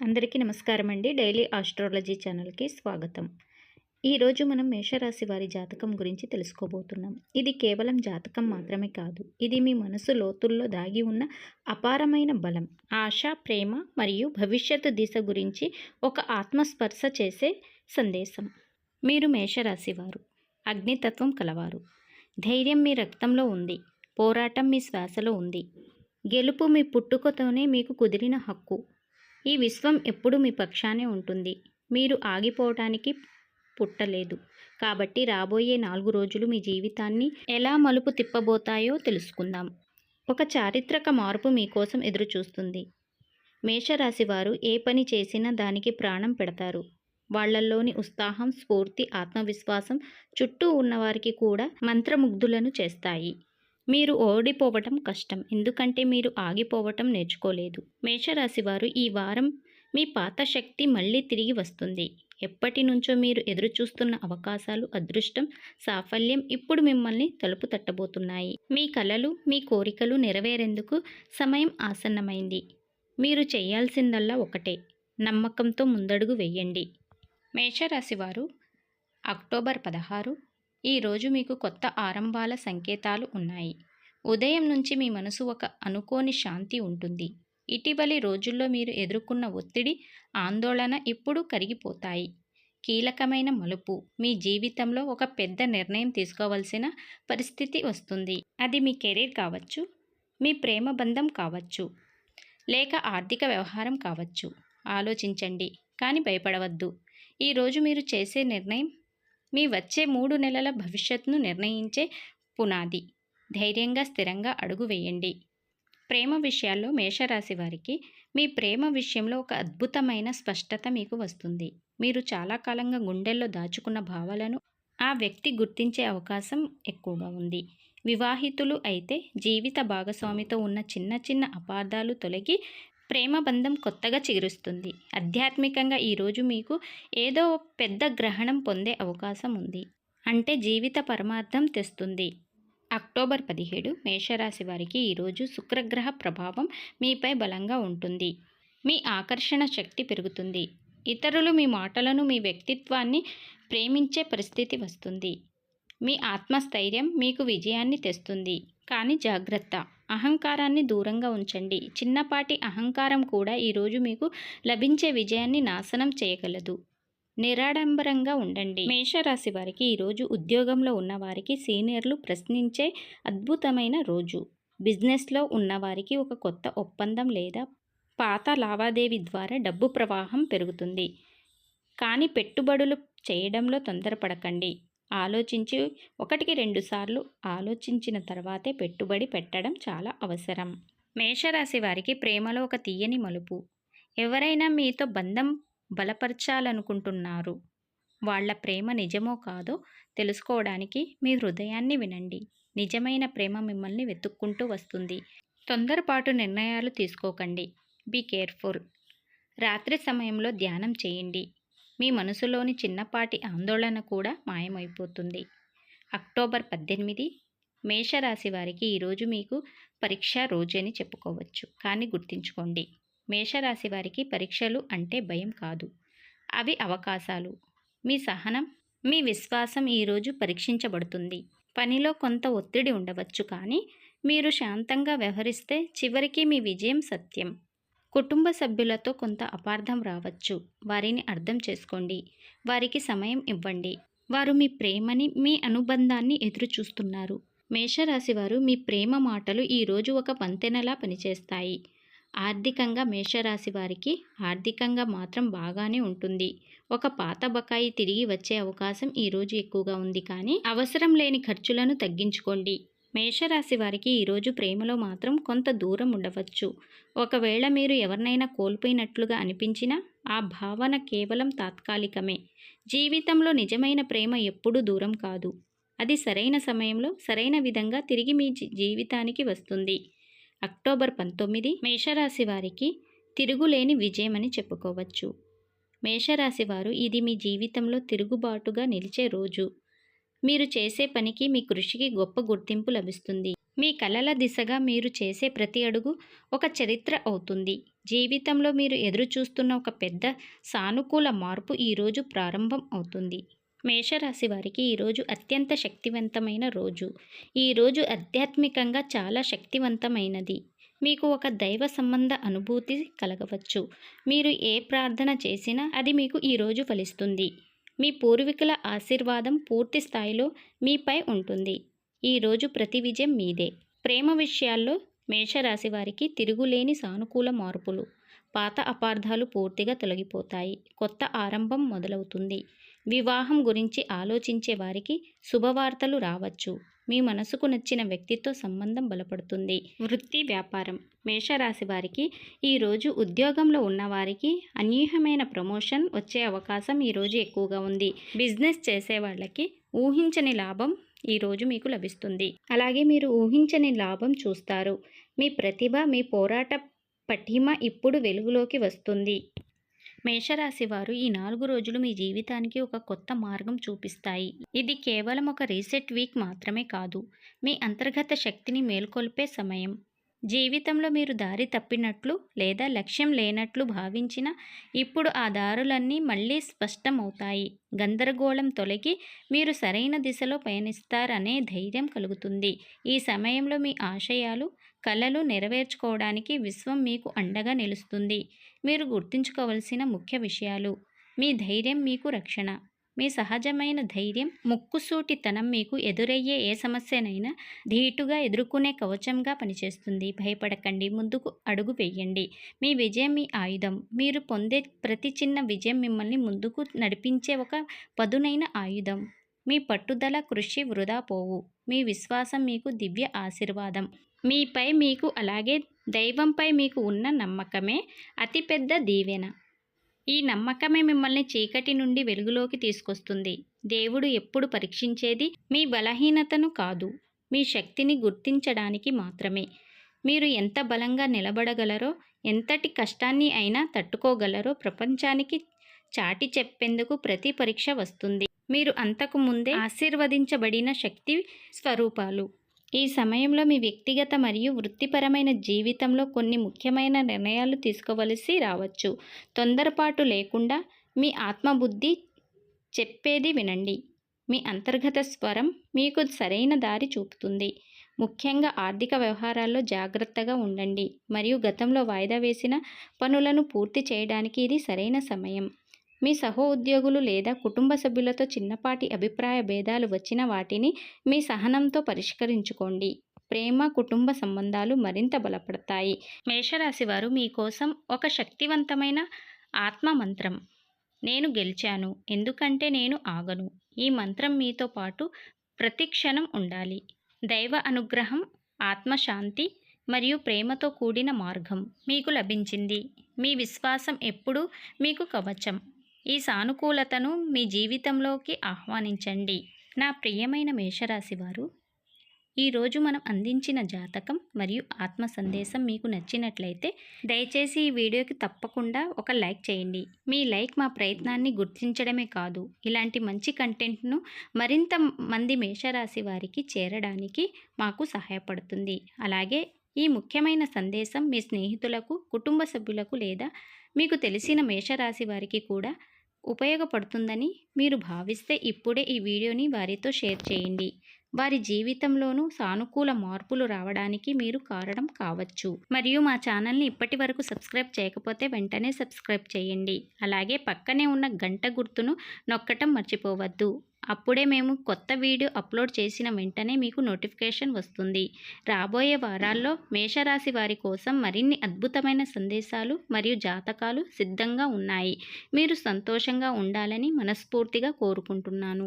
అందరికీ నమస్కారం అండి డైలీ ఆస్ట్రాలజీ ఛానల్కి స్వాగతం. ఈరోజు మనం మేషరాశి వారి జాతకం గురించి తెలుసుకోబోతున్నాం. ఇది కేవలం జాతకం మాత్రమే కాదు ఇది మీ మనసు లోతుల్లో దాగి ఉన్న అపారమైన బలం. ఆశ ప్రేమ మరియు భవిష్యత్తు దిశ గురించి ఒక ఆత్మస్పర్శ చేసే సందేశం. మీరు మేషరాశి వారు అగ్నితత్వం కలవారు. ధైర్యం మీ రక్తంలో ఉంది పోరాటం మీ శ్వాసలో ఉంది. గెలుపు మీ పుట్టుకతోనే మీకు కుదిరిన హక్కు. ఈ విశ్వం ఎప్పుడు మీ పక్షానే ఉంటుంది. మీరు ఆగిపోవటానికి పుట్టలేదు. కాబట్టి రాబోయే నాలుగు రోజులు మీ జీవితాన్ని ఎలా మలుపు తిప్పబోతాయో తెలుసుకుందాం. ఒక చారిత్రక మార్పు మీకోసం ఎదురుచూస్తుంది. మేషరాశి వారు ఏ పని చేసినా దానికి ప్రాణం పెడతారు. వాళ్ళల్లోని ఉత్సాహం స్ఫూర్తి ఆత్మవిశ్వాసం చుట్టూ ఉన్నవారికి కూడా మంత్రముగ్ధులను చేస్తాయి. మీరు ఓడిపోవటం కష్టం. ఎందుకంటే మీరు ఆగిపోవటం నేర్చుకోలేదు. మేషరాశి వారు ఈ వారం మీ పాత శక్తి మళ్ళీ తిరిగి వస్తుంది. ఎప్పటి నుంచో మీరు ఎదురు చూస్తున్న అవకాశాలు అదృష్టం సాఫల్యం ఇప్పుడు మిమ్మల్ని తలుపు తట్టబోతున్నాయి. మీ కలలు మీ కోరికలు నెరవేరేందుకు సమయం ఆసన్నమైంది. మీరు చేయాల్సిందల్లా ఒకటే నమ్మకంతో ముందడుగు వేయండి. మేషరాశి వారు అక్టోబర్ పదహారు ఈరోజు మీకు కొత్త ఆరంభాల సంకేతాలు ఉన్నాయి. ఉదయం నుంచి మీ మనసు ఒక అనుకోని శాంతి ఉంటుంది. ఇటీవలి రోజుల్లో మీరు ఎదుర్కొన్న ఒత్తిడి ఆందోళన ఇప్పుడు కరిగిపోతాయి. కీలకమైన మలుపు. మీ జీవితంలో ఒక పెద్ద నిర్ణయం తీసుకోవాల్సిన పరిస్థితి వస్తుంది. అది మీ కెరీర్ కావచ్చు మీ ప్రేమ బంధం కావచ్చు లేక ఆర్థిక వ్యవహారం కావచ్చు. ఆలోచించండి కానీ భయపడవద్దు. ఈరోజు మీరు చేసే నిర్ణయం మీ వచ్చే మూడు నెలల భవిష్యత్తును నిర్ణయించే పునాది. ధైర్యంగా స్థిరంగా అడుగు వేయండి. ప్రేమ విషయాల్లో మేషరాశి వారికి మీ ప్రేమ విషయంలో ఒక అద్భుతమైన స్పష్టత మీకు వస్తుంది. మీరు చాలా కాలంగా గుండెల్లో దాచుకున్న భావాలను ఆ వ్యక్తి గుర్తించే అవకాశం ఎక్కువగా ఉంది. వివాహితులు అయితే జీవిత భాగస్వామితో ఉన్న చిన్న చిన్న అపార్థాలు తొలగి ప్రేమ బంధం కొత్తగా చిగురుస్తుంది ఆధ్యాత్మికంగా ఈరోజు మీకు ఏదో పెద్ద గ్రహణం పొందే అవకాశం ఉంది. అంటే జీవిత పరమార్థం తెస్తుంది. అక్టోబర్ పదిహేడు మేషరాశి వారికి ఈరోజు శుక్రగ్రహ ప్రభావం మీపై బలంగా ఉంటుంది. మీ ఆకర్షణ శక్తి పెరుగుతుంది. ఇతరులు మీ మాటలను మీ వ్యక్తిత్వాన్ని ప్రేమించే పరిస్థితి వస్తుంది. మీ ఆత్మస్థైర్యం మీకు విజయాన్ని తెస్తుంది. కానీ జాగ్రత్త. అహంకారాన్ని దూరంగా ఉంచండి. చిన్నపాటి అహంకారం కూడా ఈరోజు మీకు లభించే విజయాన్ని నాశనం చేయగలదు. నిరాడంబరంగా ఉండండి. మేషరాశి వారికి ఈరోజు ఉద్యోగంలో ఉన్నవారికి సీనియర్లు ప్రశ్నించే అద్భుతమైన రోజు. బిజినెస్లో ఉన్నవారికి ఒక కొత్త ఒప్పందం లేదా పాత లావాదేవీ ద్వారా డబ్బు ప్రవాహం పెరుగుతుంది. కానీ పెట్టుబడులు చేయడంలో తొందరపడకండి. ఆలోచించి ఒకటికి రెండు సార్లు ఆలోచించిన తర్వాతే పెట్టుబడి పెట్టడం చాలా అవసరం. మేషరాశి వారికి ప్రేమలో ఒక తీయని మలుపు. ఎవరైనా మీతో బంధం బలపరచాలనుకుంటున్నారు. వాళ్ళ ప్రేమ నిజమో కాదో తెలుసుకోవడానికి మీ హృదయాన్ని వినండి. నిజమైన ప్రేమ మిమ్మల్ని వెతుక్కుంటూ వస్తుంది. తొందరపాటు నిర్ణయాలు తీసుకోకండి. Be careful. రాత్రి సమయంలో ధ్యానం చేయండి. మీ మనసులోని చిన్నపాటి ఆందోళన కూడా మాయమైపోతుంది. అక్టోబర్ పద్దెనిమిది మేషరాశి వారికి ఈరోజు మీకు పరీక్ష రోజు అని చెప్పుకోవచ్చు. కానీ గుర్తుంచుకోండి మేషరాశి వారికి పరీక్షలు అంటే భయం కాదు. అవి అవకాశాలు. మీ సహనం మీ విశ్వాసం ఈరోజు పరీక్షించబడుతుంది. పనిలో కొంత ఒత్తిడి ఉండవచ్చు కానీ మీరు శాంతంగా వ్యవహరిస్తే చివరికి మీ విజయం సత్యం. కుటుంబ సభ్యులతో కొంత అపార్థం రావచ్చు. వారిని అర్థం చేసుకోండి. వారికి సమయం ఇవ్వండి. వారు మీ ప్రేమని మీ అనుబంధాన్ని ఎదురు చూస్తున్నారు మేషరాశి వారు మీ ప్రేమ మాటలు ఈరోజు ఒక వంతెనలా పనిచేస్తాయి. ఆర్థికంగా మేషరాశి వారికి ఆర్థికంగా మాత్రం బాగానే ఉంటుంది. ఒక పాత బకాయి తిరిగి వచ్చే అవకాశం ఈరోజు ఎక్కువగా ఉంది కానీ అవసరం లేని ఖర్చులను తగ్గించుకోండి. మేషరాశి వారికి ఈరోజు ప్రేమలో మాత్రం కొంత దూరం ఉండవచ్చు. ఒకవేళ మీరు ఎవరినైనా కోల్పోయినట్లుగా అనిపించినా ఆ భావన కేవలం తాత్కాలికమే. జీవితంలో నిజమైన ప్రేమ ఎప్పుడూ దూరం కాదు. అది సరైన సమయంలో సరైన విధంగా తిరిగి మీ జీవితానికి వస్తుంది. అక్టోబర్ పంతొమ్మిది మేషరాశి వారికి తిరుగులేని విజయం అని చెప్పుకోవచ్చు. మేషరాశి వారు ఇది మీ జీవితంలో తిరుగుబాటుగా నిలిచే రోజు. మీరు చేసే పనికి మీ కృషికి గొప్ప గుర్తింపు లభిస్తుంది. మీ కలల దిశగా మీరు చేసే ప్రతి అడుగు ఒక చరిత్ర అవుతుంది. జీవితంలో మీరు ఎదురు చూస్తున్న ఒక పెద్ద సానుకూల మార్పు ఈరోజు ప్రారంభం అవుతుంది. మేషరాశి వారికి ఈరోజు అత్యంత శక్తివంతమైన రోజు. ఈరోజు ఆధ్యాత్మికంగా చాలా శక్తివంతమైనది. మీకు ఒక దైవ సంబంధ అనుభూతి కలగవచ్చు. మీరు ఏ ప్రార్థన చేసినా అది మీకు ఈరోజు ఫలిస్తుంది. మీ పూర్వీకుల ఆశీర్వాదం పూర్తి స్థాయిలో మీపై ఉంటుంది. ఈరోజు ప్రతి విజయం మీదే. ప్రేమ విషయాల్లో మేషరాశి వారికి తిరుగులేని సానుకూల మార్పులు. పాత అపార్థాలు పూర్తిగా తొలగిపోతాయి. కొత్త ఆరంభం మొదలవుతుంది. వివాహం గురించి ఆలోచించే వారికి శుభవార్తలు రావచ్చు. మీ మనసుకు నచ్చిన వ్యక్తితో సంబంధం బలపడుతుంది. వృత్తి వ్యాపారం. మేషరాశి వారికి ఈరోజు ఉద్యోగంలో ఉన్నవారికి అనూహ్యమైన ప్రమోషన్ వచ్చే అవకాశం ఈరోజు ఎక్కువగా ఉంది. బిజినెస్ చేసే వాళ్ళకి ఊహించని లాభం ఈరోజు మీకు లభిస్తుంది. అలాగే మీరు ఊహించని లాభం చూస్తారు. మీ ప్రతిభ మీ పోరాట పటిమ ఇప్పుడు వెలుగులోకి వస్తుంది. మేషరాశి వారు ఈ నాలుగు రోజులు మీ జీవితానికి ఒక కొత్త మార్గం చూపిస్తాయి. ఇది కేవలం ఒక రీసెట్ వీక్ మాత్రమే కాదు. మీ అంతర్గత శక్తిని మేల్కొల్పే సమయం. జీవితంలో మీరు దారి తప్పినట్లు లేదా లక్ష్యం లేనట్లు భావించిన ఇప్పుడు ఆ దారులన్నీ మళ్ళీ స్పష్టమవుతాయి. గందరగోళం తొలగి మీరు సరైన దిశలో పయనిస్తారనే ధైర్యం కలుగుతుంది. ఈ సమయంలో మీ ఆశయాలు కళలు నెరవేర్చుకోవడానికి విశ్వం మీకు అండగా నిలుస్తుంది. మీరు గుర్తుంచుకోవలసిన ముఖ్య విషయాలు. మీ ధైర్యం మీకు రక్షణ. మీ సహజమైన ధైర్యం ముక్కుసూటితనం మీకు ఎదురయ్యే ఏ సమస్యనైనా ధీటుగా ఎదుర్కొనే కవచంగా పనిచేస్తుంది. భయపడకండి. ముందుకు అడుగు వేయండి. మీ విజయం మీ ఆయుధం. మీరు పొందే ప్రతి చిన్న విజయం మిమ్మల్ని ముందుకు నడిపించే ఒక పదునైన ఆయుధం. మీ పట్టుదల కృషి వృధా పోవు. మీ విశ్వాసం మీకు దివ్య ఆశీర్వాదం. మీపై మీకు అలాగే దైవంపై మీకు ఉన్న నమ్మకమే అతిపెద్ద దీవెన. ఈ నమ్మకమే మిమ్మల్ని చీకటి నుండి వెలుగులోకి తీసుకొస్తుంది. దేవుడు ఎప్పుడు పరీక్షించేది మీ బలహీనతను కాదు మీ శక్తిని గుర్తించడానికి మాత్రమే. మీరు ఎంత బలంగా నిలబడగలరో ఎంతటి కష్టాన్ని అయినా తట్టుకోగలరో ప్రపంచానికి చాటి చెప్పేందుకు ప్రతి పరీక్ష వస్తుంది. మీరు అంతకు ముందే ఆశీర్వదించబడిన శక్తి స్వరూపాలు. ఈ సమయంలో మీ వ్యక్తిగత మరియు వృత్తిపరమైన జీవితంలో కొన్ని ముఖ్యమైన నిర్ణయాలు తీసుకోవలసి రావచ్చు. తొందరపాటు లేకుండా మీ ఆత్మబుద్ధి చెప్పేది వినండి. మీ అంతర్గత స్వరం మీకు సరైన దారి చూపుతుంది. ముఖ్యంగా ఆర్థిక వ్యవహారాల్లో జాగ్రత్తగా ఉండండి. మరియు గతంలో వాయిదా వేసిన పనులను పూర్తి చేయడానికి ఇది సరైన సమయం. మీ సహోద్యోగులు లేదా కుటుంబ సభ్యులతో చిన్నపాటి అభిప్రాయ భేదాలు వచ్చిన వాటిని మీ సహనంతో పరిష్కరించుకోండి. ప్రేమ కుటుంబ సంబంధాలు మరింత బలపడతాయి. మేషరాశి వారు మీకోసం ఒక శక్తివంతమైన ఆత్మ మంత్రం నేను గెలిచాను ఎందుకంటే నేను ఆగను. ఈ మంత్రం మీతో పాటు ప్రతిక్షణం ఉండాలి. దైవ అనుగ్రహం ఆత్మశాంతి మరియు ప్రేమతో కూడిన మార్గం మీకు లభించింది. మీ విశ్వాసం ఎప్పుడూ మీకు కవచం. ఈ సానుకూలతను మీ జీవితంలోకి ఆహ్వానించండి. నా ప్రియమైన మేషరాశి వారు ఈరోజు మనం అందించిన జాతకం మరియు ఆత్మ సందేశం మీకు నచ్చినట్లయితే దయచేసి ఈ వీడియోకి తప్పకుండా ఒక లైక్ చేయండి. మీ లైక్ మా ప్రయత్నాన్ని గుర్తించడమే కాదు. ఇలాంటి మంచి కంటెంట్ను మరింత మంది మేషరాశి వారికి చేరడానికి మాకు సహాయపడుతుంది. అలాగే ఈ ముఖ్యమైన సందేశం మీ స్నేహితులకు కుటుంబ సభ్యులకు లేదా మీకు తెలిసిన మేషరాశి వారికి కూడా ఉపయోగపడుతుందని మీరు భావిస్తే ఇప్పుడే ఈ వీడియోని వారితో షేర్ చేయండి. వారి జీవితంలోనూ సానుకూల మార్పులు రావడానికి మీరు కారణం కావచ్చు. మరియు మా ఛానల్ని ఇప్పటి వరకు సబ్స్క్రైబ్ చేయకపోతే వెంటనే సబ్స్క్రైబ్ చేయండి. అలాగే పక్కనే ఉన్న గంట గుర్తును నొక్కటం మర్చిపోవద్దు. అప్పుడే మేము కొత్త వీడియో అప్లోడ్ చేసిన వెంటనే మీకు నోటిఫికేషన్ వస్తుంది. రాబోయే వారాల్లో మేషరాశి వారి కోసం మరిన్ని అద్భుతమైన సందేశాలు మరియు జాతకాలు సిద్ధంగా ఉన్నాయి. మీరు సంతోషంగా ఉండాలని మనస్ఫూర్తిగా కోరుకుంటున్నాను.